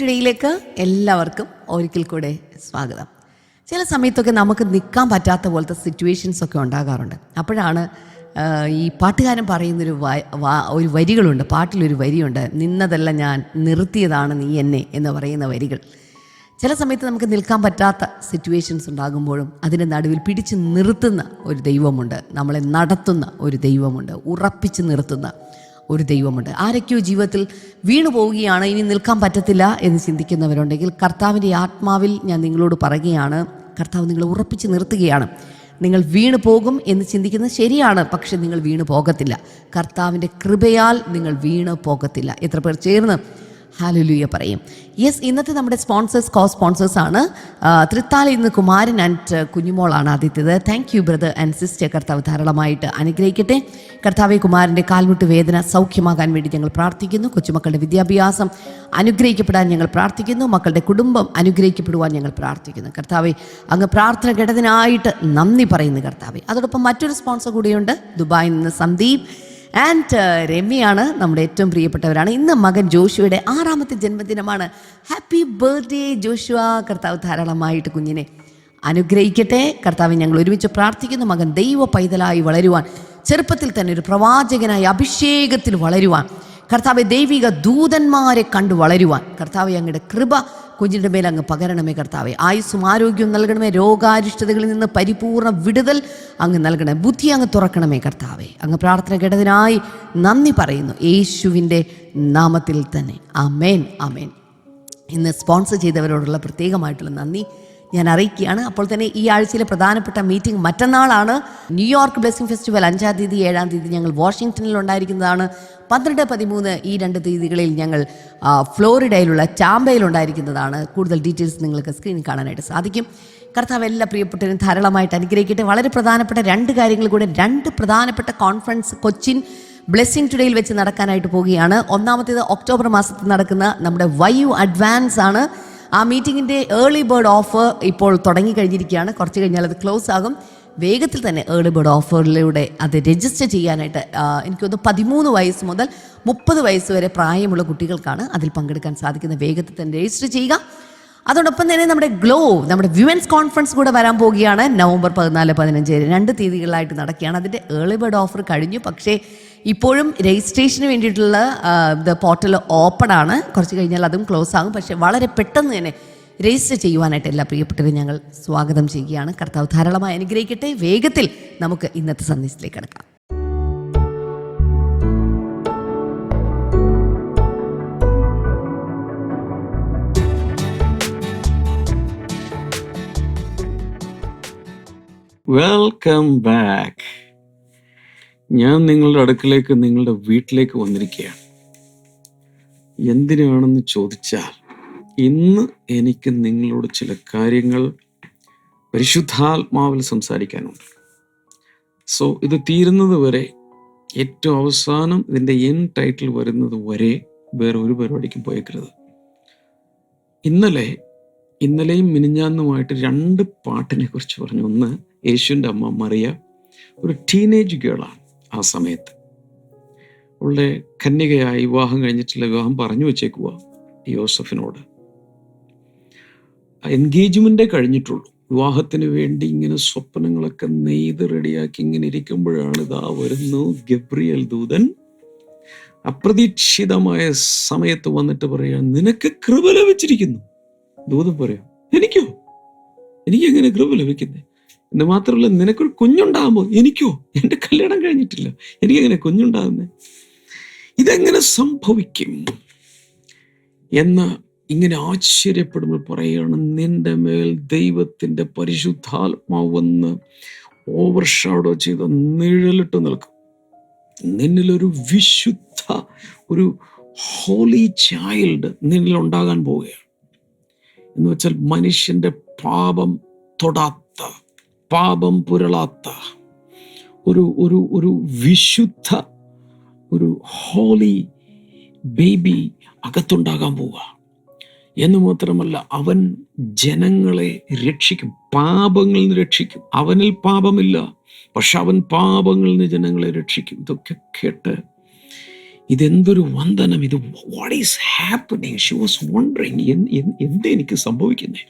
ടുഡേയിലേക്ക് എല്ലാവർക്കും ഒരിക്കൽ കൂടെ സ്വാഗതം. ചില സമയത്തൊക്കെ നമുക്ക് നിൽക്കാൻ പറ്റാത്ത പോലത്തെ സിറ്റുവേഷൻസ് ഒക്കെ ഉണ്ടാകാറുണ്ട്. അപ്പോഴാണ് ഈ പാട്ടുകാരൻ പറയുന്നൊരു ഒരു വരികളുണ്ട് പാട്ടിലൊരു വരിയുണ്ട് നിന്നതല്ല ഞാൻ നിർത്തിയതാണ് നീ എന്നെ എന്ന് പറയുന്ന വരികൾ. ചില സമയത്ത് നമുക്ക് നിൽക്കാൻ പറ്റാത്ത സിറ്റുവേഷൻസ് ഉണ്ടാകുമ്പോഴും അതിന്റെ നടുവിൽ പിടിച്ച് നിർത്തുന്ന ഒരു ദൈവമുണ്ട് നമ്മളെ നടത്തുന്ന ഒരു ദൈവമുണ്ട് ഉറപ്പിച്ച് നിർത്തുന്ന ഒരു ദൈവമുണ്ട്. ആരൊക്കെയോ ജീവിതത്തിൽ വീണു പോവുകയാണ് ഇനി നിൽക്കാൻ പറ്റത്തില്ല എന്ന് ചിന്തിക്കുന്നവരുണ്ടെങ്കിൽ കർത്താവിന്റെ ആത്മാവിൽ ഞാൻ നിങ്ങളോട് പറയുകയാണ് കർത്താവ് നിങ്ങളെ ഉറപ്പിച്ച് നിർത്തുകയാണ്. നിങ്ങൾ വീണു പോകും എന്ന് ചിന്തിക്കുന്നത് ശരിയാണ് പക്ഷെ നിങ്ങൾ വീണു പോകത്തില്ല. കർത്താവിന്റെ കൃപയാൽ നിങ്ങൾ വീണു പോകത്തില്ല. എത്ര പേർ ചേർന്ന് ഹാലുലുയ പറയും. യെസ് ഇന്നത്തെ നമ്മുടെ സ്പോൺസേഴ്സ് കോ സ്പോൺസേഴ്സ് ആണ് തൃത്താലയിൽ നിന്ന് കുമാരൻ ആൻഡ് കുഞ്ഞുമോളാണ് ആദ്യത്തേത്. Thank you brother and sister കർത്താവ് ധാരാളമായിട്ട് അനുഗ്രഹിക്കട്ടെ. കർത്താവ് കുമാരന്റെ കാൽമുട്ട് വേദന സൗഖ്യമാകാൻ വേണ്ടി ഞങ്ങൾ പ്രാർത്ഥിക്കുന്നു. കൊച്ചുമക്കളുടെ വിദ്യാഭ്യാസം അനുഗ്രഹിക്കപ്പെടാൻ ഞങ്ങൾ പ്രാർത്ഥിക്കുന്നു. മക്കളുടെ കുടുംബം അനുഗ്രഹിക്കപ്പെടുവാൻ ഞങ്ങൾ പ്രാർത്ഥിക്കുന്നു. കർത്താവെ അങ്ങ് പ്രാർത്ഥന ഘടകനായിട്ട് നന്ദി പറയുന്നു കർത്താവെ. അതോടൊപ്പം മറ്റൊരു സ്പോൺസർ കൂടിയുണ്ട്. ദുബായിൽ നിന്ന് സന്ദീപ്. ആൻഡ് രമ്യയാണ് നമ്മുടെ ഏറ്റവും പ്രിയപ്പെട്ടവരാണ്. ഇന്ന് മകൻ ജോഷുവയുടെ ആറാമത്തെ ജന്മദിനമാണ്. Happy birthday Joshua. കർത്താവ് ധാരാളമായിട്ട് കുഞ്ഞിനെ അനുഗ്രഹിക്കട്ടെ. കർത്താവ് ഞങ്ങൾ ഒരുമിച്ച് പ്രാർത്ഥിക്കുന്നു. മകൻ ദൈവ പൈതലായി വളരുവാൻ ചെറുപ്പത്തിൽ തന്നെ ഒരു പ്രവാചകനായി അഭിഷേകത്തിൽ വളരുവാൻ കർത്താവ് ദൈവിക ദൂതന്മാരെ കണ്ടു വളരുവാൻ കർത്താവ് അങ്ങയുടെ കൃപ കുഞ്ഞിന്റെ മേൽ അങ്ങ് പകരണമേ കർത്താവേ. ആയുസ്സും ആരോഗ്യവും നൽകണമേ. രോഗാരിഷ്ടതകളിൽ നിന്ന് പരിപൂർണ വിടുതൽ അങ്ങ് നൽകണമേ. ബുദ്ധി അങ്ങ് തുറക്കണമേ കർത്താവേ. അങ്ങ് പ്രാർത്ഥന കേട്ടതിനായി നന്ദി പറയുന്നു. യേശുവിന്റെ നാമത്തിൽ തന്നെ. അമേൻ അമേൻ ഇന്ന് സ്പോൺസർ ചെയ്തവരോടുള്ള പ്രത്യേകമായിട്ടുള്ള നന്ദി. ഞാൻ അറിയിക്കുകയാണ് അപ്പോൾ തന്നെ ഈ ആഴ്ചയിലെ പ്രധാനപ്പെട്ട മീറ്റിംഗ് മറ്റന്നാളാണ്. ന്യൂയോർക്ക് ബ്ലെസ്സിംഗ് ഫെസ്റ്റിവൽ അഞ്ചാം തീയതി ഏഴാം തീയതി ഞങ്ങൾ വാഷിംഗ്ടണിൽ ഉണ്ടായിരിക്കുന്നതാണ്. പന്ത്രണ്ട് പതിമൂന്ന് ഈ രണ്ട് തീയതികളിൽ ഞങ്ങൾ ഫ്ലോറിഡയിലുള്ള ടാമ്പയിൽ ഉണ്ടായിരിക്കുന്നതാണ്. കൂടുതൽ ഡീറ്റെയിൽസ് നിങ്ങൾക്ക് സ്ക്രീനിൽ കാണാനായിട്ട് സാധിക്കും. കർത്താവ് എല്ലാ പ്രിയപ്പെട്ടവരും ധാരാളമായിട്ട് അനുഗ്രഹിക്കട്ടെ. വളരെ പ്രധാനപ്പെട്ട രണ്ട് കാര്യങ്ങൾ കൂടെ രണ്ട് പ്രധാനപ്പെട്ട കോൺഫറൻസ് കൊച്ചിൻ ബ്ലെസ്സിങ് ടുഡേയിൽ വെച്ച് നടക്കാനായിട്ട് പോവുകയാണ്. ഒന്നാമത്തേത് ഒക്ടോബർ മാസത്തിൽ നടക്കുന്ന നമ്മുടെ വൈ യു അഡ്വാൻസ് ആണ് ആ മീറ്റിങ്ങിന്റെ ഏർലി ബേർഡ് ഓഫർ ഇപ്പോൾ തുടങ്ങി കഴിഞ്ഞിരിക്കുകയാണ്. കുറച്ച് കഴിഞ്ഞാൽ അത് ക്ലോസ് ആകും. വേഗത്തിൽ തന്നെ ഏർലി ബേർഡ് ഓഫറിലൂടെ അത് രജിസ്റ്റർ ചെയ്യാനായിട്ട് എനിക്ക് എനിക്കൊന്ന് പതിമൂന്ന് വയസ്സ് മുതൽ മുപ്പത് വയസ്സ് വരെ പ്രായമുള്ള കുട്ടികൾക്കാണ് അതിൽ പങ്കെടുക്കാൻ സാധിക്കുന്ന വേഗത്തിൽ തന്നെ രജിസ്റ്റർ ചെയ്യുക. അതോടൊപ്പം തന്നെ നമ്മുടെ ഗ്ലോ നമ്മുടെ വിമൻസ് കോൺഫറൻസ് കൂടെ വരാൻ പോവുകയാണ്. നവംബർ പതിനാല് പതിനഞ്ച് രണ്ട് തീയതികളിലായിട്ട് നടക്കുകയാണ്. അതിന്റെ ഏർലി ബേർഡ് ഓഫർ കഴിഞ്ഞു. പക്ഷേ ഇപ്പോഴും രജിസ്ട്രേഷന് വേണ്ടിയിട്ടുള്ള പോർട്ടൽ ഓപ്പൺ ആണ്. കുറച്ച് കഴിഞ്ഞാൽ അതും ക്ലോസ് ആകും. പക്ഷേ വളരെ പെട്ടെന്ന് തന്നെ രജിസ്റ്റർ ചെയ്യുവാനായിട്ട് എല്ലാ പ്രിയപ്പെട്ടവരും ഞങ്ങൾ സ്വാഗതം ചെയ്യുകയാണ്. കർത്താവ് ധാരാളമായി അനുഗ്രഹിക്കട്ടെ. വേഗത്തിൽ നമുക്ക് ഇന്നത്തെ സന്ദേശത്തിലേക്ക് കിടക്കാം. വെൽക്കം ബാക്ക് ഞാൻ നിങ്ങളുടെ അടുക്കലേക്ക് നിങ്ങളുടെ വീട്ടിലേക്ക് വന്നിരിക്കുകയാണ്. എന്തിനാണെന്ന് ചോദിച്ചാൽ ഇന്ന് എനിക്ക് നിങ്ങളോട് ചില കാര്യങ്ങൾ പരിശുദ്ധാത്മാവിൽ സംസാരിക്കാനുണ്ട്. സോ ഇത് തീരുന്നത് വരെ ഏറ്റവും അവസാനം ഇതിന്റെ എൻ ടൈറ്റിൽ വരുന്നത് വരെ വേറെ ഒരു പരിപാടിക്കും പോയേക്കരുത്. ഇന്നലെ ഇന്നലെയും മിനിഞ്ഞാന്നുമായിട്ട് രണ്ട് പാട്ടിനെ കുറിച്ച് പറഞ്ഞു ഒന്ന് യേശുവിന്റെ അമ്മ മറിയ ഒരു ടീനേജ് ഗേളാണ് ആ സമയത്ത്. അവളുടെ കന്യകയായി വിവാഹം കഴിഞ്ഞിട്ടുള്ള വിവാഹം പറഞ്ഞു വെച്ചേക്കുക യോസഫിനോട്. എൻഗേജ്മെന്റേ കഴിഞ്ഞിട്ടുള്ളൂ. വിവാഹത്തിന് വേണ്ടി ഇങ്ങനെ സ്വപ്നങ്ങളൊക്കെ നെയ്ത് റെഡിയാക്കി ഇങ്ങനെ ഇരിക്കുമ്പോഴാണ് ഇതാ വരുന്നു ഗബ്രിയൽ ദൂതൻ. അപ്രതീക്ഷിതമായ സമയത്ത് വന്നിട്ട് പറയാ നിനക്ക് കൃപ ലഭിച്ചിരിക്കുന്നു. ദൂതം പറയാം എനിക്കോ? എനിക്ക് എങ്ങനെ കൃപ ലഭിക്കുന്നേ? എന്ന് മാത്രമല്ല നിനക്കൊരു കുഞ്ഞുണ്ടാകുമ്പോ എനിക്കോ? എന്റെ കല്യാണം കഴിഞ്ഞിട്ടില്ല. എനിക്കെങ്ങനെ കുഞ്ഞുണ്ടാകുന്നേ ഇതെങ്ങനെ സംഭവിക്കും? എന്ന് ഇങ്ങനെ ആശ്ചര്യപ്പെടുമ്പോൾ പറയുകയാണ് നിന്റെ മേൽ ദൈവത്തിന്റെ പരിശുദ്ധാത്മാവ് വന്ന് ഓവർ ഷാഡോ ചെയ്ത് നിഴലിട്ട് നിൽക്കും. നിന്നിലൊരു വിശുദ്ധ ഒരു ഹോളി ചൈൽഡ് നിന്നിൽ ഉണ്ടാകാൻ പോവുകയാണ്. എന്ന് വെച്ചാൽ മനുഷ്യന്റെ പാപം തൊടാത്ത പാപം പുരളാത്ത ഒരു ഒരു ഒരു വിശുദ്ധ ഒരു ഹോളി ബേബി അകത്തുണ്ടാകാൻ പോവുക. എന്ന് മാത്രമല്ല അവൻ ജനങ്ങളെ രക്ഷിക്കും പാപങ്ങളിൽ നിന്ന് രക്ഷിക്കും. അവനിൽ പാപമില്ല പക്ഷെ അവൻ പാപങ്ങളിൽ നിന്ന് ജനങ്ങളെ രക്ഷിക്കും. ഇതൊക്കെ കേട്ട് ഇതെന്തൊരു വന്ദനം ഇത് what is happening she was wondering എന്ത് എനിക്ക് സംഭവിക്കുന്നേ?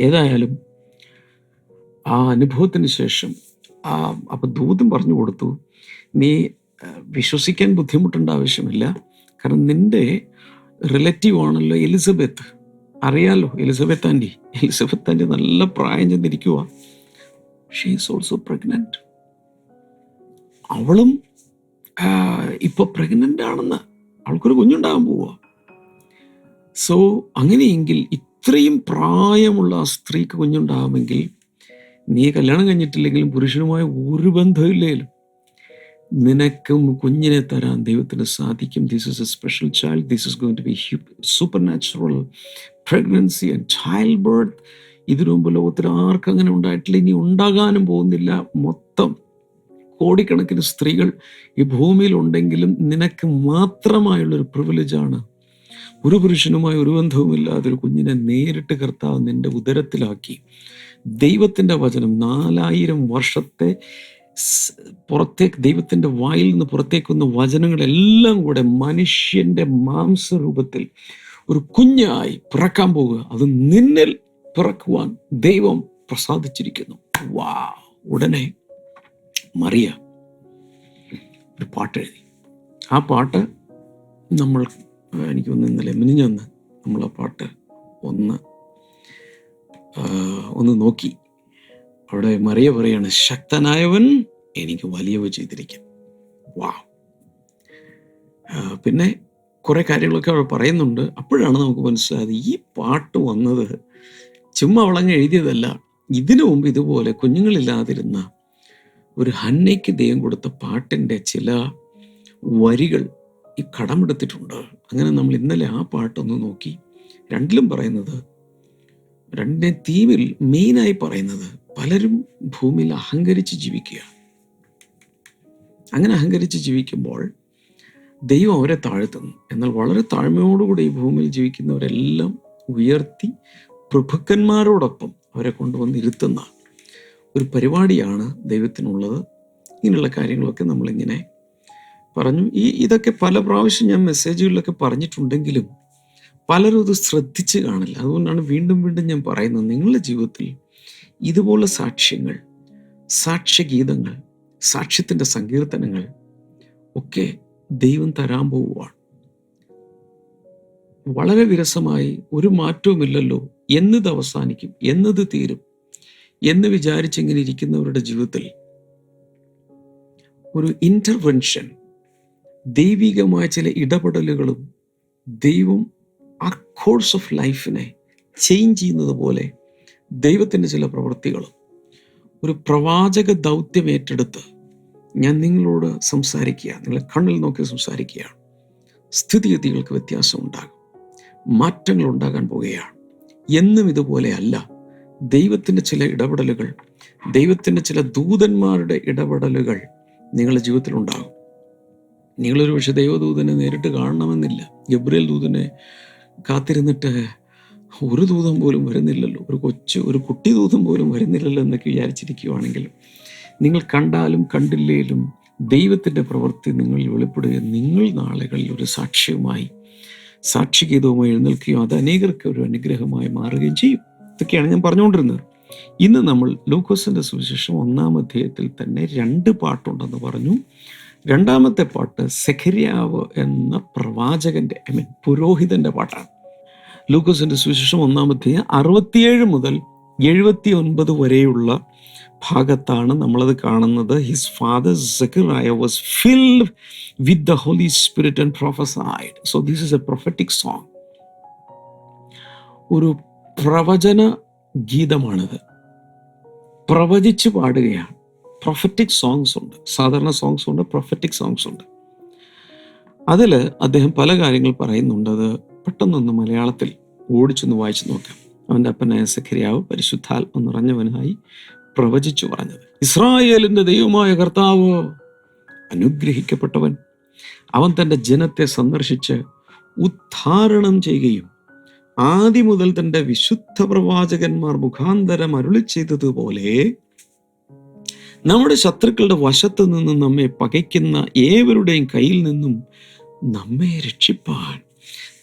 ഏതായാലും ആ അനുഭവത്തിന് ശേഷം ആ അപ്പം ദൂതം പറഞ്ഞു കൊടുത്തു നീ വിശ്വസിക്കാൻ ബുദ്ധിമുട്ടേണ്ട ആവശ്യമില്ല. കാരണം നിന്റെ റിലേറ്റീവ് ആണല്ലോ എലിസബത്ത്. അറിയാലോ എലിസബത്ത് ആന്റി എലിസബത്ത് ആന്റി നല്ല പ്രായം ചെന്നിരിക്കുക ഷീ ഈസ് ഓൾസോ പ്രഗ്നന്റ് അവളും ഇപ്പോൾ പ്രഗ്നന്റ് ആണെന്ന് അവൾക്കൊരു കുഞ്ഞുണ്ടാകാൻ പോവുക സോ അങ്ങനെയെങ്കിൽ ഇത്രയും പ്രായമുള്ള ആ സ്ത്രീക്ക് കുഞ്ഞുണ്ടാകുമെങ്കിൽ നീ കല്യാണം കഴിഞ്ഞിട്ടില്ലെങ്കിലും പുരുഷനുമായി ഒരു ബന്ധമില്ലേലും നിനക്കും കുഞ്ഞിനെ തരാൻ ദൈവത്തിന് സാധിക്കും. This is a special child this is going to be super natural pregnancy and child birth ഇതിനു മുമ്പ് ലോകത്തിൽ ആർക്കും അങ്ങനെ ഉണ്ടായിട്ടില്ല. ഇനി ഉണ്ടാകാനും പോകുന്നില്ല. മൊത്തം കോടിക്കണക്കിന് സ്ത്രീകൾ ഈ ഭൂമിയിൽ ഉണ്ടെങ്കിലും നിനക്ക് മാത്രമായുള്ളൊരു പ്രിവിലേജാണ് ഒരു പുരുഷനുമായി ഒരു ബന്ധവുമില്ലാതെ ഒരു കുഞ്ഞിനെ നേരിട്ട് കർത്താവ് നിന്റെ ഉദരത്തിലാക്കി. ദൈവത്തിന്റെ വചനം നാലായിരം വർഷത്തെ പുറത്തേക്ക് ദൈവത്തിന്റെ വായിൽ നിന്ന് പുറത്തേക്ക് വന്ന വചനങ്ങളെല്ലാം കൂടെ മനുഷ്യന്റെ മാംസരൂപത്തിൽ ഒരു കുഞ്ഞായി പിറക്കാൻ പോകുക. അത് നിന്നിൽ പിറക്കുവാൻ ദൈവം പ്രസാദിച്ചിരിക്കുന്നു. വാ ഉടനെ മറിയ ഒരു പാട്ട് എഴുതി. ആ പാട്ട് നമ്മൾ എനിക്ക് ഒന്ന് ഇന്നലെ മിനിഞ്ഞൊന്ന് നമ്മൾ ആ പാട്ട് ഒന്ന് ഒന്ന് നോക്കി. അവിടെ മറിയ പറയാണ് ശക്തനായവൻ എനിക്ക് വലിയവ ചെയ്തിരിക്കും. വാ. പിന്നെ കുറേ കാര്യങ്ങളൊക്കെ അവിടെ പറയുന്നുണ്ട്. അപ്പോഴാണ് നമുക്ക് മനസ്സിലായത് ഈ പാട്ട് വന്നത് ചുമ്മാ അവളങ്ങ് എഴുതിയതല്ല. ഇതിനു മുമ്പ് ഇതുപോലെ കുഞ്ഞുങ്ങളില്ലാതിരുന്ന ഒരു ഹന്നയ്ക്ക് ദൈവം കൊടുത്ത പാട്ടിന്റെ ചില വരികൾ ഈ കടമെടുത്തിട്ടുണ്ട്. അങ്ങനെ നമ്മൾ ഇന്നലെ ആ പാട്ടൊന്ന് നോക്കി. രണ്ടിലും പറയുന്നത് രണ്ടിനെ തീമിൽ മെയിനായി പറയുന്നത് പലരും ഭൂമിയിൽ അഹങ്കരിച്ച് ജീവിക്കുക അങ്ങനെ അഹങ്കരിച്ച് ജീവിക്കുമ്പോൾ ദൈവം അവരെ താഴ്ത്തുന്നു. എന്നാൽ വളരെ താഴ്മയോടുകൂടി ഈ ഭൂമിയിൽ ജീവിക്കുന്നവരെല്ലാം ഉയർത്തി പ്രഭുക്കന്മാരോടൊപ്പം അവരെ കൊണ്ടുവന്ന് ഇരുത്തുന്ന ഒരു പരിപാടിയാണ് ദൈവത്തിനുള്ളത്. ഇങ്ങനെയുള്ള കാര്യങ്ങളൊക്കെ നമ്മളിങ്ങനെ പറഞ്ഞു. ഈ ഇതൊക്കെ പല പ്രാവശ്യം ഞാൻ മെസ്സേജുകളിലൊക്കെ പറഞ്ഞിട്ടുണ്ടെങ്കിലും പലരും ഇത് ശ്രദ്ധിച്ച് കാണില്ല. അതുകൊണ്ടാണ് വീണ്ടും വീണ്ടും ഞാൻ പറയുന്നത് നിങ്ങളുടെ ജീവിതത്തിൽ ഇതുപോലെ സാക്ഷ്യങ്ങൾ സാക്ഷ്യഗീതങ്ങൾ സാക്ഷ്യത്തിന്റെ സങ്കീർത്തനങ്ങൾ ഒക്കെ ദൈവം തരാൻ പോവുകയാണ്. വളരെ വിരസമായി ഒരു മാറ്റവുമില്ലല്ലോ എന്നത് അവസാനിക്കും എന്നത് തീരും എന്ന് വിചാരിച്ചിങ്ങനെ ഇരിക്കുന്നവരുടെ ജീവിതത്തിൽ ഒരു ഇന്റർവെൻഷൻ ദൈവികമായ ചില ഇടപെടലുകളും ദൈവം ആ കോഴ്സ് ഓഫ് ലൈഫിനെ ചേഞ്ച് ചെയ്യുന്നത് പോലെ ദൈവത്തിന്റെ ചില പ്രവൃത്തികളും. ഒരു പ്രവാചക ദൗത്യം ഏറ്റെടുത്ത് ഞാൻ നിങ്ങളോട് സംസാരിക്കുക നിങ്ങളെ കണ്ണിൽ നോക്കി സംസാരിക്കുകയാണ്. സ്ഥിതിഗതികൾക്ക് വ്യത്യാസം ഉണ്ടാകും മാറ്റങ്ങൾ ഉണ്ടാകാൻ പോവുകയാണ് എന്നും ഇതുപോലെയല്ല ദൈവത്തിന്റെ ചില ഇടപെടലുകൾ ദൈവത്തിന്റെ ചില ദൂതന്മാരുടെ ഇടപെടലുകൾ നിങ്ങളുടെ ജീവിതത്തിൽ ഉണ്ടാകും. നിങ്ങളൊരു പക്ഷേ ദൈവദൂതനെ നേരിട്ട് കാണണമെന്നില്ല. ഗബ്രിയൽ ദൂതനെ കാത്തിരുന്നിട്ട് ഒരു ദൂതം പോലും വരുന്നില്ലല്ലോ. ഒരു കൊച്ചു ഒരു കുട്ടി ദൂതം പോലും വരുന്നില്ലല്ലോ എന്നൊക്കെ വിചാരിച്ചിരിക്കുകയാണെങ്കിൽ നിങ്ങൾ കണ്ടാലും കണ്ടില്ലേലും ദൈവത്തിന്റെ പ്രവൃത്തി നിങ്ങളിൽ വെളിപ്പെടുകയും നിങ്ങൾ നാളുകളിൽ ഒരു സാക്ഷ്യവുമായി സാക്ഷിഗീതവുമായി എഴുന്നേൽക്കുകയും അത് അനേകർക്ക് ഒരു അനുഗ്രഹമായി മാറുകയും ചെയ്യും. ഇതൊക്കെയാണ് ഞാൻ പറഞ്ഞുകൊണ്ടിരുന്നത്. ഇന്ന് നമ്മൾ ലൂക്കോസിന്റെ സുവിശേഷം ഒന്നാം അധ്യായത്തിൽ തന്നെ രണ്ട് പാട്ടുണ്ടെന്ന് പറഞ്ഞു. രണ്ടാമത്തെ പാട്ട് സെഖരിയാവ് എന്ന പ്രവാചകന്റെ ഐ മീൻ പുരോഹിതന്റെ പാട്ടാണ്. ലൂക്കോസിന്റെ സുവിശേഷം ഒന്നാമത്തെ അറുപത്തിയേഴ് മുതൽ എഴുപത്തി ഒൻപത് വരെയുള്ള ഭാഗത്താണ് നമ്മളത് കാണുന്നത്. His father Zechariah was filled with the holy spirit and prophesied so this is a prophetic song ഒരു പ്രവചന ഗീതമാണിത്. പ്രവചിച്ച് പാടുകയാണ്. പ്രൊഫറ്റിക് സോങ്സ് ഉണ്ട്. സാധാരണ സോങ്സ് ഉണ്ട് പ്രൊഫറ്റിക് സോങ്സ് ഉണ്ട്. അതിൽ അദ്ദേഹം പല കാര്യങ്ങൾ പറയുന്നുണ്ട്. അത് പെട്ടെന്നൊന്ന് മലയാളത്തിൽ ഓടിച്ചൊന്ന് വായിച്ചു നോക്കാം. അവന്റെ അപ്പനായ സഖരിയാവ് പരിശുദ്ധാത്മ നിറഞ്ഞവനായി പ്രവചിച്ചു പറഞ്ഞത്. ഇസ്രായേലിന്റെ ദൈവമായ കർത്താവ് അനുഗ്രഹിക്കപ്പെട്ടവൻ. അവൻ തന്റെ ജനത്തെ സന്ദർശിച്ച് ഉദ്ധാരണം ചെയ്യുകയും ആദ്യം മുതൽ തന്റെ വിശുദ്ധ പ്രവാചകന്മാർ മുഖാന്തരം അരുളി ചെയ്തതുപോലെ നമ്മുടെ ശത്രുക്കളുടെ വശത്ത് നിന്നും നമ്മെ പകയ്ക്കുന്ന ഏവരുടെയും കയ്യിൽ നിന്നും നമ്മെ രക്ഷിപ്പാൻ.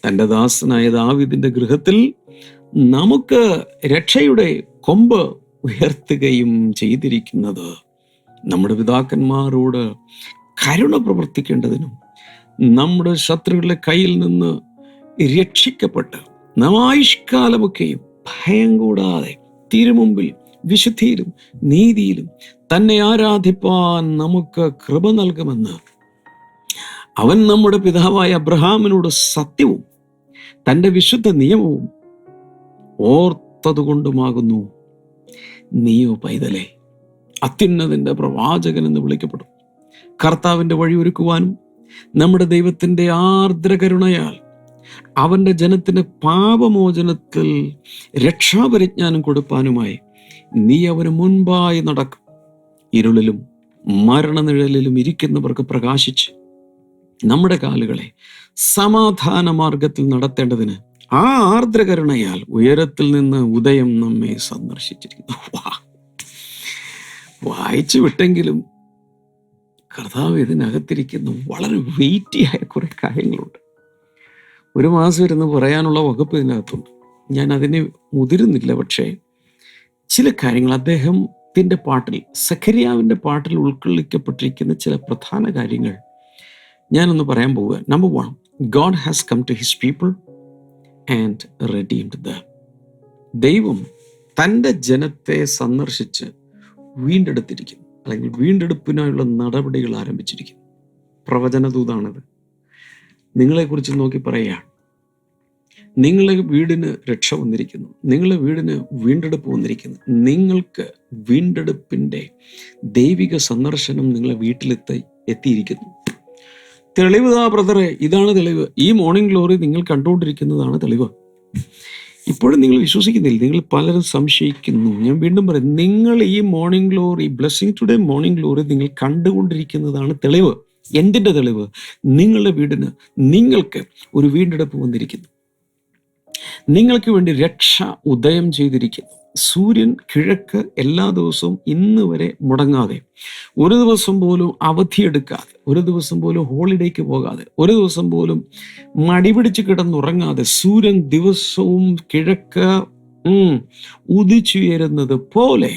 തന്റെ ദാസനായ ദാവിദിന്റെ ഗൃഹത്തിൽ നമുക്ക് രക്ഷയുടെ കൊമ്പ് ഉയർത്തുകയും ചെയ്തിരിക്കുന്നത്. നമ്മുടെ പിതാക്കന്മാരോട് കരുണ പ്രവർത്തിക്കേണ്ടതിനും നമ്മുടെ ശത്രുക്കളുടെ കയ്യിൽ നിന്ന് രക്ഷിക്കപ്പെട്ട് നമായുഷ്കാലമൊക്കെയും ഭയം കൂടാതെ തിരുമുമ്പിൽ വിശുദ്ധിയിലും നീതിയിലും തന്നെ ആരാധിപ്പാൻ നമുക്ക് കൃപ നൽകുമെന്ന്. അവൻ നമ്മുടെ പിതാവായ അബ്രഹാമിനോട് സത്യവും തന്റെ വിശുദ്ധ നിയമവും ഓർത്തതുകൊണ്ടുമാകുന്നു. നീയോ പൈതലെ അത്യുന്നതിന്റെ പ്രവാചകൻ എന്ന് വിളിക്കപ്പെടും. കർത്താവിന്റെ വഴി ഒരുക്കുവാനും നമ്മുടെ ദൈവത്തിന്റെ ആർദ്രകരുണയാൽ അവന്റെ ജനത്തിന് പാപമോചനത്തിൽ രക്ഷാപരിജ്ഞാനം കൊടുപ്പാനുമായി നീ അവന് മുൻപായി നടക്കും. ഇരുളിലും മരണനിഴലിലും ഇരിക്കുന്നവർക്ക് പ്രകാശിച്ച് നമ്മുടെ കാലുകളെ സമാധാന മാർഗത്തിൽ നടത്തേണ്ടതിന് ആ ആർദ്രകരുണയാൽ ഉയരത്തിൽ നിന്ന് ഉദയം നമ്മെ സന്ദർശിച്ചിരിക്കുന്നു. വായിച്ചു വിട്ടെങ്കിലും കർത്താവ് ഇതിനകത്തിരിക്കുന്ന. വളരെ വെയിറ്റിയായ കുറെ കാര്യങ്ങളുണ്ട്. ഒരു മാസം ഇരുന്ന് പറയാനുള്ള വകുപ്പ് ഇതിനകത്തുണ്ട്. ഞാൻ അതിനെ മുതിരുന്നില്ല പക്ഷേ ചില കാര്യങ്ങൾ അദ്ദേഹത്തിന്റെ പാട്ടിൽ സഖരിയാവിന്റെ പാട്ടിൽ ഉൾക്കൊള്ളിക്കപ്പെട്ടിരിക്കുന്ന ചില പ്രധാന കാര്യങ്ങൾ ഞാനൊന്ന് പറയാൻ പോവുക. Number one God has come to his people and redeemed the ദൈവം തന്റെ ജനത്തെ സന്ദർശിച്ച് വീണ്ടെടുത്തിരിക്കുന്നു. അല്ലെങ്കിൽ വീണ്ടെടുപ്പിനായുള്ള നടപടികൾ ആരംഭിച്ചിരിക്കുന്നു. പ്രവചനദൂതാണിത്. നിങ്ങളെക്കുറിച്ച് നോക്കി പറയുകയാണ് നിങ്ങളെ വീടിന് രക്ഷ വന്നിരിക്കുന്നു. നിങ്ങളെ വീടിന് വീണ്ടെടുപ്പ് വന്നിരിക്കുന്നു. നിങ്ങൾക്ക് വീണ്ടെടുപ്പിന്റെ ദൈവിക സന്ദർശനം നിങ്ങളെ വീട്ടിലെത്തി എത്തിയിരിക്കുന്നു. തെളിവ് ആ ബ്രദറെ ഇതാണ് തെളിവ്. ഈ മോർണിംഗ് ഗ്ലോറി നിങ്ങൾ കണ്ടുകൊണ്ടിരിക്കുന്നതാണ് തെളിവ്. ഇപ്പോഴും നിങ്ങൾ വിശ്വസിക്കുന്നില്ല. നിങ്ങൾ പലരും സംശയിക്കുന്നു. ഞാൻ വീണ്ടും പറയും നിങ്ങൾ ഈ morning glory blessing today morning glory നിങ്ങൾ കണ്ടുകൊണ്ടിരിക്കുന്നതാണ് തെളിവ്. എന്തിന്റെ തെളിവ്? നിങ്ങളുടെ വീടിന് നിങ്ങൾക്ക് ഒരു വീണ്ടെടുപ്പ് വന്നിരിക്കുന്നു. നിങ്ങൾക്ക് വേണ്ടി രക്ഷ ഉദയം ചെയ്തിരിക്കുന്നു. സൂര്യൻ കിഴക്ക് എല്ലാ ദിവസവും ഇന്ന് വരെ മുടങ്ങാതെ ഒരു ദിവസം പോലും അവധിയെടുക്കാതെ ഒരു ദിവസം പോലും ഹോളിഡേക്ക് പോകാതെ ഒരു ദിവസം പോലും മടിപിടിച്ച് കിടന്നുറങ്ങാതെ സൂര്യൻ ദിവസവും കിഴക്ക് ഉദിച്ചുയരുന്നത് പോലെ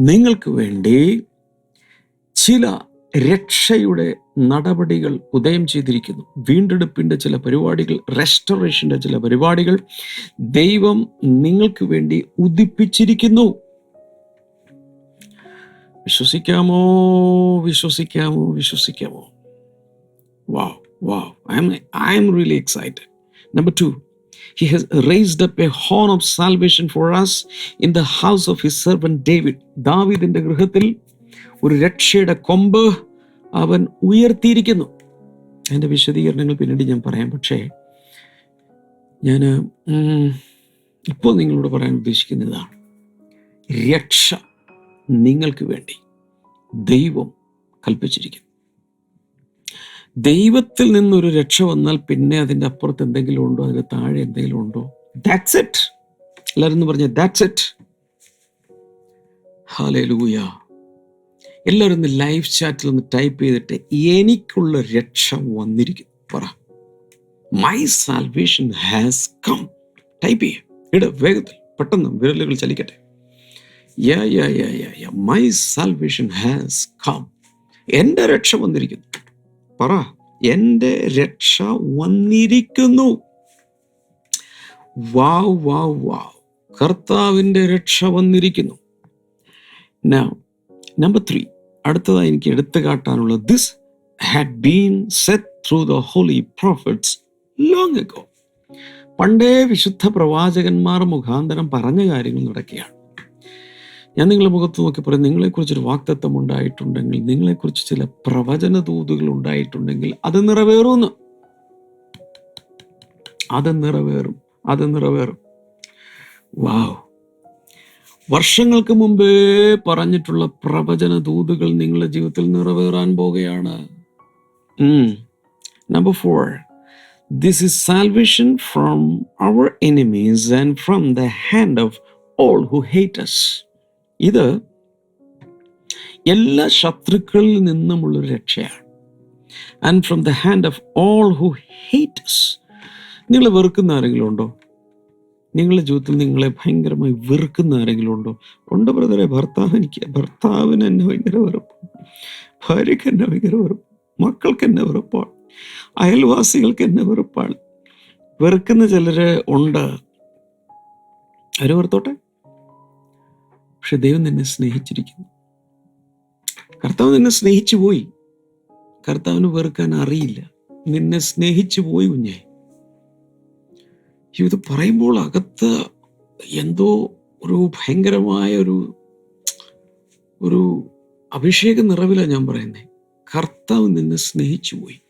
നിങ്ങൾക്ക് വേണ്ടി ചില രക്ഷയുടെ നടപടികൾ ഉദയം ചെയ്തിരിക്കുന്നു. വീണ്ടെടുപ്പിന്റെ ചില പരിപാടികൾ റെസ്റ്റോറേഷന്റെ ചില പരിപാടികൾ ദൈവം നിങ്ങൾക്ക് വേണ്ടി ഉദിപ്പിച്ചിരിക്കുന്നു. വിശ്വസിക്കാമോ? വിശ്വസിക്കാമോ? വിശ്വസിക്കാമോ? വാ വാ I'm I'm really excited number two He has raised up a horn of salvation for us in the house of his servant David. ദാവിദിന്റെ ഗൃഹത്തിൽ ഒരു രക്ഷയുടെ കൊമ്പ് അവൻ ഉയർത്തിയിരിക്കുന്നു. അതിന്റെ വിശദീകരണങ്ങൾ പിന്നീട് ഞാൻ പറയാം. പക്ഷേ ഞാൻ ഇപ്പോൾ നിങ്ങളോട് പറയാൻ ഉദ്ദേശിക്കുന്നതാണ്. രക്ഷ നിങ്ങൾക്ക് വേണ്ടി ദൈവം കൽപ്പിച്ചിരിക്കുന്നു. ദൈവത്തിൽ നിന്നൊരു രക്ഷ വന്നാൽ പിന്നെ അതിന്റെ അപ്പുറത്ത് എന്തെങ്കിലും ഉണ്ടോ? അതിന്റെ താഴെ എന്തെങ്കിലും ഉണ്ടോ? ദാറ്റ്സ് ഇറ്റ് എല്ലാവരും പറഞ്ഞ ദാറ്റ്സ് ഇറ്റ് ഹാലേ ലൂയ എല്ലാവരും ഒന്ന് ലൈവ് ചാറ്റിൽ ഒന്ന് ടൈപ്പ് ചെയ്തിട്ട് എനിക്കുള്ള രക്ഷ വന്നിരിക്കുന്നു പറ. My salvation has come type ചെയ്യാം. ഇട വേഗത്തിൽ. പെട്ടെന്ന് വിരലുകൾ ചലിക്കട്ടെ. മൈ സാൽവേഷൻ ഹാസ് കം എന്റെ രക്ഷ വന്നിരിക്കുന്നു. പറ. എന്റെ രക്ഷ വന്നിരിക്കുന്നു. വാവ് വാവ് വാവ്. കർത്താവിന്റെ രക്ഷ വന്നിരിക്കുന്നു. Now, നമ്പർ ത്രീ അടുത്തതായി എനിക്ക് എടുത്തു കാട്ടാനുള്ളത് this had been set through the holy prophets long ago പണ്ടേ വിശുദ്ധ പ്രവാചകന്മാർ മുഖാന്തരം പറഞ്ഞ കാര്യങ്ങൾ നടക്കുകയാണ്. ഞാൻ നിങ്ങളുടെ മുഖത്ത് നോക്കി പറയും നിങ്ങളെക്കുറിച്ചൊരു വാക്തത്വം ഉണ്ടായിട്ടുണ്ടെങ്കിൽ നിങ്ങളെക്കുറിച്ച് ചില പ്രവചന ദൂതുകൾ ഉണ്ടായിട്ടുണ്ടെങ്കിൽ അത് നിറവേറുമെന്ന് അത് നിറവേറും അത് നിറവേറും. വാവ് വർഷങ്ങൾക്ക് മുമ്പേ പറഞ്ഞിട്ടുള്ള പ്രവചന ദൂതുകൾ നിങ്ങളുടെ ജീവിതത്തിൽ നിറവേറാൻ പോകുകയാണ് number four this is salvation from our enemies and from the hand of all who hate us ഇത് എല്ലാ ശത്രുക്കളിൽ നിന്നുമുള്ളൊരു രക്ഷയാണ്. And from the hand of all who hates നിങ്ങൾ വെറുക്കുന്ന ആരെങ്കിലും ഉണ്ടോ? നിങ്ങളുടെ ജീവിതത്തിൽ നിങ്ങളെ ഭയങ്കരമായി വെറുക്കുന്ന ആരെങ്കിലും ഉണ്ടോ? ഉണ്ട് ബ്രദറെ. ഭർത്താവ് എനിക്ക് ഭർത്താവിന് എന്നെ ഭയങ്കര വെറുപ്പാണ് ഭാര്യയ്ക്ക് എന്നെ ഭയങ്കര വെറുപ്പ്. മക്കൾക്ക് എന്നെ വെറുപ്പാണ്. അയൽവാസികൾക്ക് എന്നെ വെറുപ്പാണ്. വെറുക്കുന്ന ചിലര് ഉണ്ട്. അവർ വെറുത്തോട്ടെ? പക്ഷെ ദൈവം നിന്നെ സ്നേഹിച്ചിരിക്കുന്നു. കർത്താവ് നിന്നെ സ്നേഹിച്ചു പോയി. കർത്താവിന് വെറുക്കാൻ അറിയില്ല. നിന്നെ സ്നേഹിച്ചു പോയി കുഞ്ഞെ. ഇത് പറയുമ്പോൾ അകത്ത് എന്തോ ഒരു ഭയങ്കരമായ ഒരു ഒരു അഭിഷേക നിറവിലാണ് ഞാൻ പറയുന്നത് കർത്താവ് നിന്നെ സ്നേഹിച്ചു പോയി.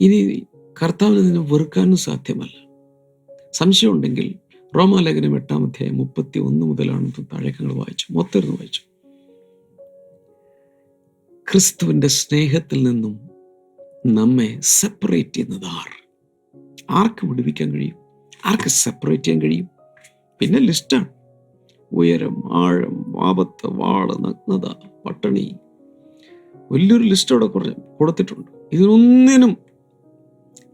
ഇനി കർത്താവിന് നിന്നെ വെറുക്കാനും സാധ്യമല്ല. സംശയമുണ്ടെങ്കിൽ റോമാലേഖനം എട്ടാം അധ്യായം മുപ്പത്തി ഒന്ന് മുതലാണ് താഴേക്കങ്ങൾ വായിച്ചു മൊത്തം വായിച്ചു. ക്രിസ്തുവിന്റെ സ്നേഹത്തിൽ നിന്നും നമ്മെ സെപ്പറേറ്റ് ചെയ്യുന്നത് ആർ ആർക്ക് വിടുവിക്കാൻ കഴിയും? ആർക്ക് സെപ്പറേറ്റ് ചെയ്യാൻ കഴിയും? പിന്നെ ലിസ്റ്റാണ് ഉയരം ആഴം ആപത്ത് വാൾ നഗ്നത പട്ടണി. വലിയൊരു ലിസ്റ്റ് അവിടെ കുറച്ച് കൊടുത്തിട്ടുണ്ട്. ഇതിനൊന്നിനും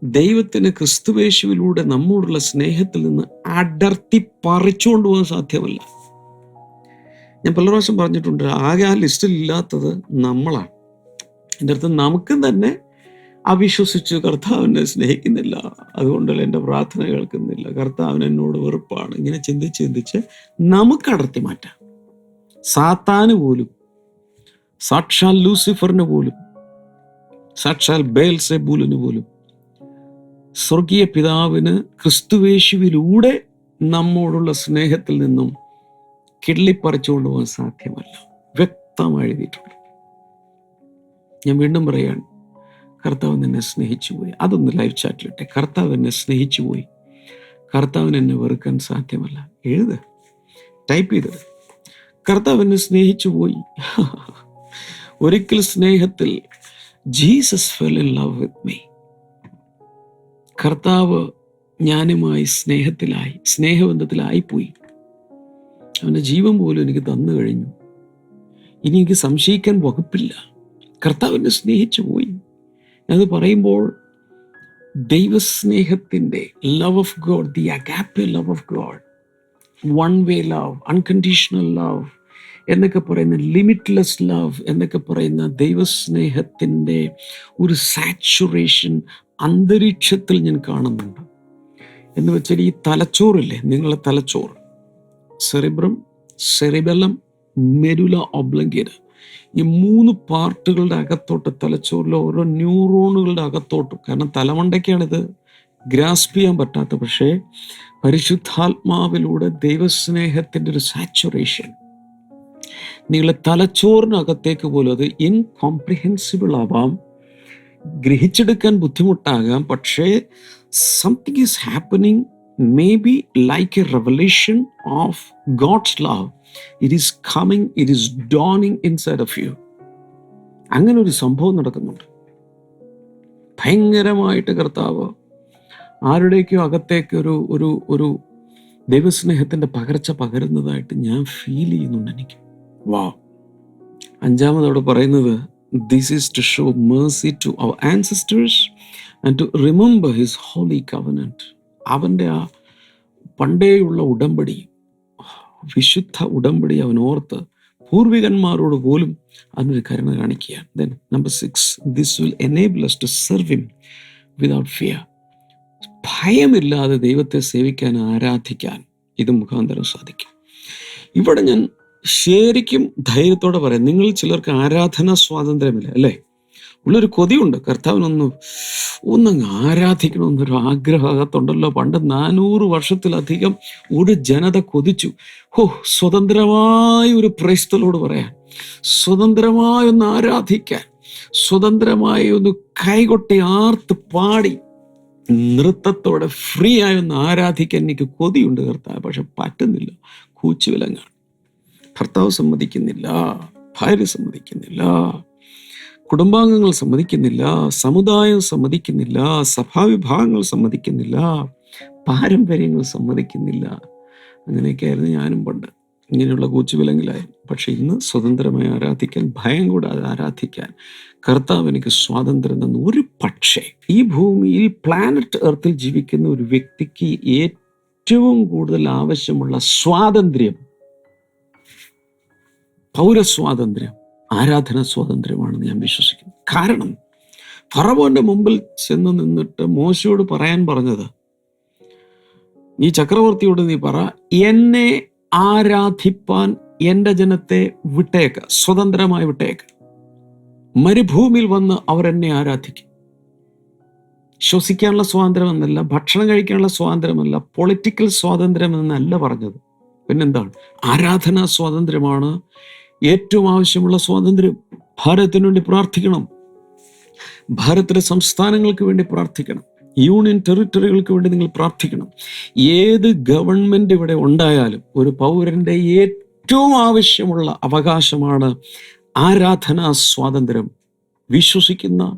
ദൈവത്തിന് ക്രിസ്തുവേശുവിലൂടെ നമ്മോടുള്ള സ്നേഹത്തിൽ നിന്ന് അടർത്തി പറിച്ചുകൊണ്ട് പോകാൻ സാധ്യമല്ല. ഞാൻ പല പ്രാവശ്യം പറഞ്ഞിട്ടുണ്ട് ആകെ ആ ലിസ്റ്റിൽ ഇല്ലാത്തത് നമ്മളാണ്. എന്റെ അടുത്ത് നമുക്കും തന്നെ അവിശ്വസിച്ചു കർത്താവിനെ സ്നേഹിക്കുന്നില്ല. അതുകൊണ്ടല്ല എന്റെ പ്രാർത്ഥന കേൾക്കുന്നില്ല. കർത്താവിന് എന്നോട് വെറുപ്പാണ്. ഇങ്ങനെ ചിന്തിച്ച് ചിന്തിച്ച് നമുക്ക് അടർത്തി മാറ്റാം. സാത്താന് പോലും സാക്ഷാൽ ലൂസിഫറിന് പോലും സാക്ഷാൽ ബേൽസെബൂലിന് പോലും സ്വർഗീയ പിതാവിന് ക്രിസ്തുവേശുവിലൂടെ നമ്മോടുള്ള സ്നേഹത്തിൽ നിന്നും കിള്ളിപ്പറിച്ചുകൊണ്ട് പോകാൻ സാധ്യമല്ല. വ്യക്തമായി എഴുതിയിട്ടുണ്ട്. ഞാൻ വീണ്ടും പറയാണ് കർത്താവ് എന്നെ സ്നേഹിച്ചു പോയി അതൊന്ന് ലൈവ് ചാറ്റിലിട്ടെ കർത്താവ് എന്നെ സ്നേഹിച്ചു പോയി കർത്താവിന് എന്നെ വെറുക്കാൻ സാധ്യമല്ല. എഴുത്. ടൈപ്പ് ചെയ്തത് കർത്താവ് എന്നെ സ്നേഹിച്ചു പോയി ഒരിക്കൽ സ്നേഹത്തിൽ Jesus fell in love with me കർത്താവ് ഞാനുമായി സ്നേഹത്തിലായി സ്നേഹബന്ധത്തിലായിപ്പോയി. അവന്റെ ജീവൻ പോലും എനിക്ക് തന്നു കഴിഞ്ഞു. ഇനി എനിക്ക് സംശയിക്കാൻ വകുപ്പില്ല. കർത്താവിനെ സ്നേഹിച്ചു പോയി അത് പറയുമ്പോൾ ദൈവസ്നേഹത്തിന്റെ love of God the agape love of God one way love unconditional love എന്നൊക്കെ പറയുന്ന ലിമിറ്റ്ലെസ് ലവ് എന്നൊക്കെ പറയുന്ന ദൈവസ്നേഹത്തിന്റെ ഒരു സാച്ചുറേഷൻ അന്തരീക്ഷത്തിൽ ഞാൻ കാണുന്നുണ്ട്. എന്ന് വെച്ചാൽ ഈ തലച്ചോറില്ലേ നിങ്ങളെ തലച്ചോറ് സെറിബ്രം സെറിബെല്ലം മെരുല ഒബ്ലങ്കിന് ഈ മൂന്ന് പാർട്ടുകളുടെ അകത്തോട്ട് തലച്ചോറിലെ ഓരോ ന്യൂറോണുകളുടെ അകത്തോട്ട് കാരണം തലമണ്ടയ്ക്കാണിത് ഗ്രാസ്പ് ചെയ്യാൻ പറ്റാത്ത പക്ഷേ പരിശുദ്ധാത്മാവിലൂടെ ദൈവസ്നേഹത്തിന്റെ ഒരു സാച്ചുറേഷൻ. നിങ്ങളെ തലച്ചോറിനകത്തേക്ക് പോലും അത് ഇൻകോംപ്രിഹെൻസിബിൾ ആവാം. ഗ്രഹിച്ചെടുക്കാൻ ബുദ്ധിമുട്ടാകാം പക്ഷേ something is happening may be like a revelation of God's love it is coming it is dawning inside of you അങ്ങനെ ഒരു സംഭവം നടക്കുന്നുണ്ട്. ഭയങ്കരമായിട്ട് കർത്താവ് ആരുടെയൊക്കെയോ അകത്തേക്ക് ഒരു ഒരു ഒരു ദൈവസ്നേഹത്തിന്റെ പകർച്ച പകരുന്നതായിട്ട് ഞാൻ ഫീൽ ചെയ്യുന്നുണ്ട് എനിക്ക്. വാ അഞ്ചാമത് അവിടെ പറയുന്നത് this is to show mercy to our ancestors and to remember his holy covenant അവന്റെ ആ പണ്ടേയുള്ള ഉടമ്പടി വിശുദ്ധ ഉടമ്പടി അവൻ ഓർത്ത് പൂർവികന്മാരോട് പോലും അതിനൊരു കരുണ കാണിക്കുകയാണ്. Then number six this will enable us to serve him without fear ഭയമില്ലാതെ ദൈവത്തെ സേവിക്കാൻ ആരാധിക്കാൻ ഇത് മുഖാന്തരം സാധിക്കും. ഇവിടെ ഞാൻ ശരിക്കും ധൈര്യത്തോടെ പറയാം. നിങ്ങൾ ചിലർക്ക് ആരാധനാ സ്വാതന്ത്ര്യമില്ല അല്ലേ? ഉള്ളൊരു കൊതിയുണ്ട്. കർത്താവിനൊന്ന് ഒന്നങ്ങ് ആരാധിക്കണമെന്നൊരു ആഗ്രഹത്തുണ്ടല്ലോ പണ്ട് നാനൂറ് വർഷത്തിലധികം ഒരു ജനത കൊതിച്ചു. ഹോ സ്വതന്ത്രമായ ഒരു പ്രൈസ്തലോട് പറയാൻ സ്വതന്ത്രമായി ഒന്ന് ആരാധിക്കാൻ സ്വതന്ത്രമായി ഒന്ന് കൈകൊട്ടി ആർത്ത് പാടി നൃത്തത്തോടെ ഫ്രീ ആയി ഒന്ന് ആരാധിക്കാൻ എനിക്ക് കൊതിയുണ്ട് കർത്താവ്. പക്ഷെ പറ്റുന്നില്ല. കൂച്ചുവിലങ്ങാണ് ഭർത്താവ് സമ്മതിക്കുന്നില്ല. ഭാര്യ സമ്മതിക്കുന്നില്ല. കുടുംബാംഗങ്ങൾ സമ്മതിക്കുന്നില്ല സമുദായം സമ്മതിക്കുന്നില്ല സഭാവിഭാഗങ്ങൾ സമ്മതിക്കുന്നില്ല പാരമ്പര്യങ്ങൾ സമ്മതിക്കുന്നില്ല. അങ്ങനെയൊക്കെ ആയിരുന്നു ഞാനും പണ്ട്. ഇങ്ങനെയുള്ള കൂച്ചുവിലങ്ങിലായിരുന്നു പക്ഷെ ഇന്ന് സ്വതന്ത്രമായി ആരാധിക്കാൻ ഭയം കൂടാതെ ആരാധിക്കാൻ കർത്താവ് എനിക്ക് സ്വാതന്ത്ര്യം തന്നു. ഒരു പക്ഷേ ഈ ഭൂമിയിൽ പ്ലാനറ്റ് എർത്തിൽ ജീവിക്കുന്ന ഒരു വ്യക്തിക്ക് ഏറ്റവും കൂടുതൽ ആവശ്യമുള്ള സ്വാതന്ത്ര്യം പൗരസ്വാതന്ത്ര്യം ആരാധന സ്വാതന്ത്ര്യമാണെന്ന് ഞാൻ വിശ്വസിക്കുന്നു. കാരണം ഫറവോന്റെ മുമ്പിൽ ചെന്ന് നിന്നിട്ട് മോശയോട് പറയാൻ പറഞ്ഞത് നീ ചക്രവർത്തിയോട് നീ പറ എന്നെ ആരാധിപ്പാൻ എന്റെ ജനത്തെ വിട്ടേക്ക് സ്വതന്ത്രമായി വിട്ടേക്ക്. മരുഭൂമിയിൽ വന്ന് അവരെന്നെ ആരാധിക്കും. ശ്വസിക്കാനുള്ള സ്വാതന്ത്ര്യം എന്നല്ല ഭക്ഷണം കഴിക്കാനുള്ള സ്വാതന്ത്ര്യമല്ല പൊളിറ്റിക്കൽ സ്വാതന്ത്ര്യം എന്നല്ല പറഞ്ഞത്. പിന്നെന്താണ്? ആരാധനാ സ്വാതന്ത്ര്യമാണ് ഏറ്റവും ആവശ്യമുള്ള സ്വാതന്ത്ര്യം ഭാരതത്തിന് വേണ്ടി പ്രാർത്ഥിക്കണം. ഭാരതത്തിലെ സംസ്ഥാനങ്ങൾക്ക് വേണ്ടി പ്രാർത്ഥിക്കണം. യൂണിയൻ ടെറിട്ടറികൾക്ക് വേണ്ടി നിങ്ങൾ പ്രാർത്ഥിക്കണം. ഏത് ഗവൺമെന്റ് ഇവിടെ ഉണ്ടായാലും ഒരു പൗരന്റെ ഏറ്റവും ആവശ്യമുള്ള അവകാശമാണ് ആരാധനാ സ്വാതന്ത്ര്യം. വിശ്വസിക്കുന്ന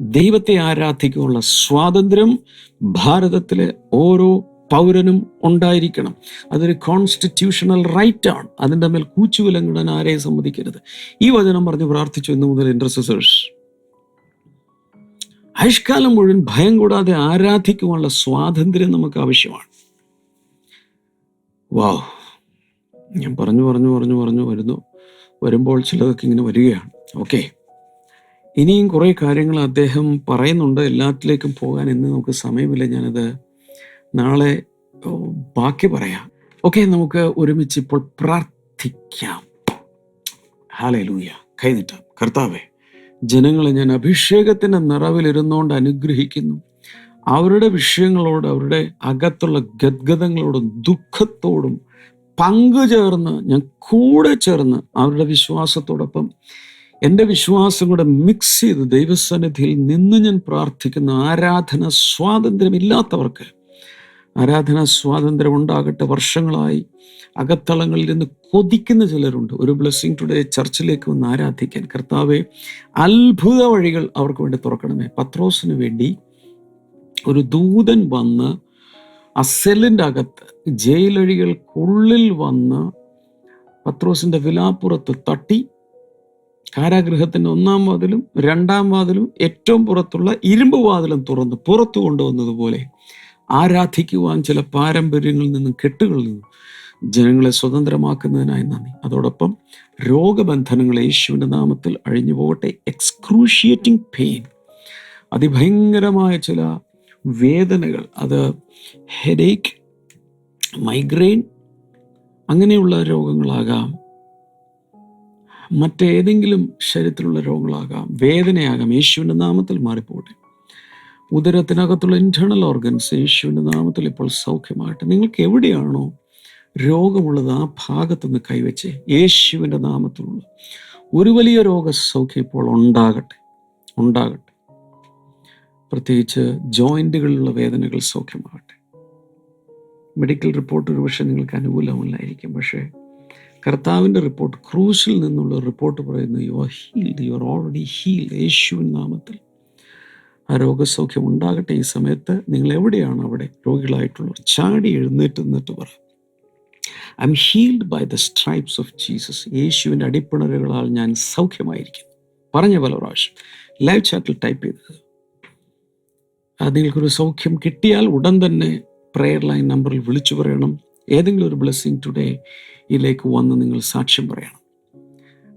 ദൈവത്തെ ആരാധിക്കാനുള്ള സ്വാതന്ത്ര്യം ഭാരതത്തിലെ ഓരോ പൗരനും ഉണ്ടായിരിക്കണം. അതൊരു കോൺസ്റ്റിറ്റ്യൂഷണൽ റൈറ്റ് ആണ്. അതിന്റെ മേൽ കൂച്ചുവിലങ്ങിടാൻ ആരെയും സമ്മതിക്കരുത്. ഈ വചനം പറഞ്ഞ് പ്രാർത്ഥിച്ചു ഇന്ന് മുതൽ ഇൻട്രസസേഴ്സ് ആയുഷ്കാലം മുഴുവൻ ഭയം കൂടാതെ ആരാധിക്കുവാനുള്ള സ്വാതന്ത്ര്യം നമുക്ക് ആവശ്യമാണ്. വാവ്. ഞാൻ പറഞ്ഞു പറഞ്ഞു പറഞ്ഞു പറഞ്ഞു വരുന്നു. വരുമ്പോൾ ചിലതൊക്കെ ഇങ്ങനെ വരികയാണ്. ഓക്കെ. ഇനിയും കുറേ കാര്യങ്ങൾ അദ്ദേഹം പറയുന്നുണ്ട്. എല്ലാത്തിലേക്കും പോകാൻ ഇന്ന് നമുക്ക് സമയമില്ല. ഞാനത് നാളെ ബാക്കി പറയാം. ഓക്കെ നമുക്ക് ഒരുമിച്ച് ഇപ്പോൾ പ്രാർത്ഥിക്കാം. ഹാലേ ലൂയ കൈനീട്ട. കർത്താവേ ജനങ്ങളെ ഞാൻ അഭിഷേകത്തിന്റെ നിറവിലിരുന്നുകൊണ്ട് അനുഗ്രഹിക്കുന്നു. അവരുടെ വിഷയങ്ങളോട് അവരുടെ അകത്തുള്ള ഗദ്ഗതങ്ങളോടും ദുഃഖത്തോടും പങ്കുചേർന്ന് ഞാൻ കൂടെ ചേർന്ന് അവരുടെ വിശ്വാസത്തോടൊപ്പം എന്റെ വിശ്വാസം കൂടെ മിക്സ് ചെയ്ത് ദൈവസന്നിധിയിൽ നിന്ന് ഞാൻ പ്രാർത്ഥിക്കുന്ന ആരാധന സ്വാതന്ത്ര്യമില്ലാത്തവർക്ക് ആരാധന സ്വാതന്ത്ര്യം ഉണ്ടാകട്ടെ വർഷങ്ങളായി. അകത്തളങ്ങളിൽ നിന്ന് കൊതിക്കുന്ന ചിലരുണ്ട്. ഒരു ബ്ലെസ്സിങ് ടുഡേ ചർച്ചിലേക്ക് വന്ന് ആരാധിക്കാൻ. കർത്താവെ അത്ഭുത വഴികൾ അവർക്ക് വേണ്ടി തുറക്കണമേ. പത്രോസിന് വേണ്ടി ഒരു ദൂതൻ വന്ന് അസലിന്റെ അകത്ത് ജയിലഴികൾക്കുള്ളിൽ വന്ന് പത്രോസിന്റെ വിലാപ്പുറത്ത് തട്ടി. കാരാഗൃഹത്തിന്റെ ഒന്നാം വാതിലും രണ്ടാം വാതിലും ഏറ്റവും പുറത്തുള്ള ഇരുമ്പ് വാതിലും തുറന്ന് പുറത്തു കൊണ്ടുവന്നതുപോലെ ആരാധിക്കുവാൻ ചില പാരമ്പര്യങ്ങളിൽ നിന്നും കെട്ടുകളിൽ നിന്നും ജനങ്ങളെ സ്വതന്ത്രമാക്കുന്നതിനായി നന്ദി. അതോടൊപ്പം രോഗബന്ധനങ്ങൾ യേശുവിന്റെ നാമത്തിൽ അഴിഞ്ഞു പോകട്ടെ. എക്സ്ക്രൂഷിയേറ്റിംഗ് പെയിൻ അതിഭയങ്കരമായ ചില വേദനകൾ. അത് ഹെഡേക്ക് മൈഗ്രെയിൻ അങ്ങനെയുള്ള രോഗങ്ങളാകാം. മറ്റേതെങ്കിലും ശരീരത്തിലുള്ള രോഗങ്ങളാകാം. വേദനയാകാം. യേശുവിന്റെ നാമത്തിൽ മാറിപ്പോട്ടെ ഉദരത്തിനകത്തുള്ള ഇന്റേണൽ ഓർഗൻസ് യേശുവിന്റെ നാമത്തിൽ ഇപ്പോൾ സൗഖ്യമാകട്ടെ. നിങ്ങൾക്ക് എവിടെയാണോ രോഗമുള്ളത് ആ ഭാഗത്തുനിന്ന് കൈവച്ച് യേശുവിന്റെ നാമത്തിലുള്ള ഒരു വലിയ രോഗസൗഖ്യം ഇപ്പോൾ ഉണ്ടാകട്ടെ. ഉണ്ടാകട്ടെ. പ്രത്യേകിച്ച് ജോയിന്റുകളിലുള്ള വേദനകൾ സൗഖ്യമാകട്ടെ. മെഡിക്കൽ റിപ്പോർട്ട് ഒരുപക്ഷെ നിങ്ങൾക്ക് അനുകൂലമല്ലായിരിക്കും. പക്ഷേ കർത്താവിന്റെ റിപ്പോർട്ട് ക്രൂസിൽ നിന്നുള്ള റിപ്പോർട്ട് പറയുന്നു you are healed you are already healed യേശുവിൻ നാമത്തിൽ. ആ രോഗസൗഖ്യം ഉണ്ടാകട്ടെ ഈ സമയത്ത് നിങ്ങൾ എവിടെയാണ് അവിടെ രോഗികളായിട്ടുള്ളവർ? ചാടി എഴുന്നേറ്റ് നിന്നിട്ട് പറ. I'm healed by the stripes of Jesus യേശുവിന്റെ അടിപ്പിണരുകളാൽ ഞാൻ സൗഖ്യമായിരിക്കും പറഞ്ഞ പല പ്രാവശ്യം. ലൈവ് ചാറ്റിൽ ടൈപ്പ് ചെയ്തത് നിങ്ങൾക്കൊരു സൗഖ്യം കിട്ടിയാൽ ഉടൻ തന്നെ പ്രെയർ ലൈൻ നമ്പറിൽ വിളിച്ചു പറയണം. ഏതെങ്കിലും ഒരു ബ്ലെസ്സിങ് ടുഡേ ഇതിലേക്ക് വന്ന് നിങ്ങൾ സാക്ഷ്യം പറയണം.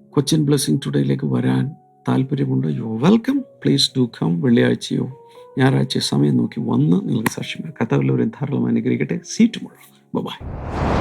കൊച്ചിൻ ബ്ലെസ്സിങ് ടുഡേയിലേക്ക് വരാൻ താല്പര്യമുണ്ട്. You welcome please do come വെള്ളിയാഴ്ചയോ ഞായറാഴ്ച സമയം നോക്കി വന്ന് നിങ്ങൾക്ക് സാക്ഷ്യം കഥകളിലൂടെ ധാരാളം അനുഗ്രഹിക്കട്ടെ. സീറ്റ് മുഴുവൻ ബൈ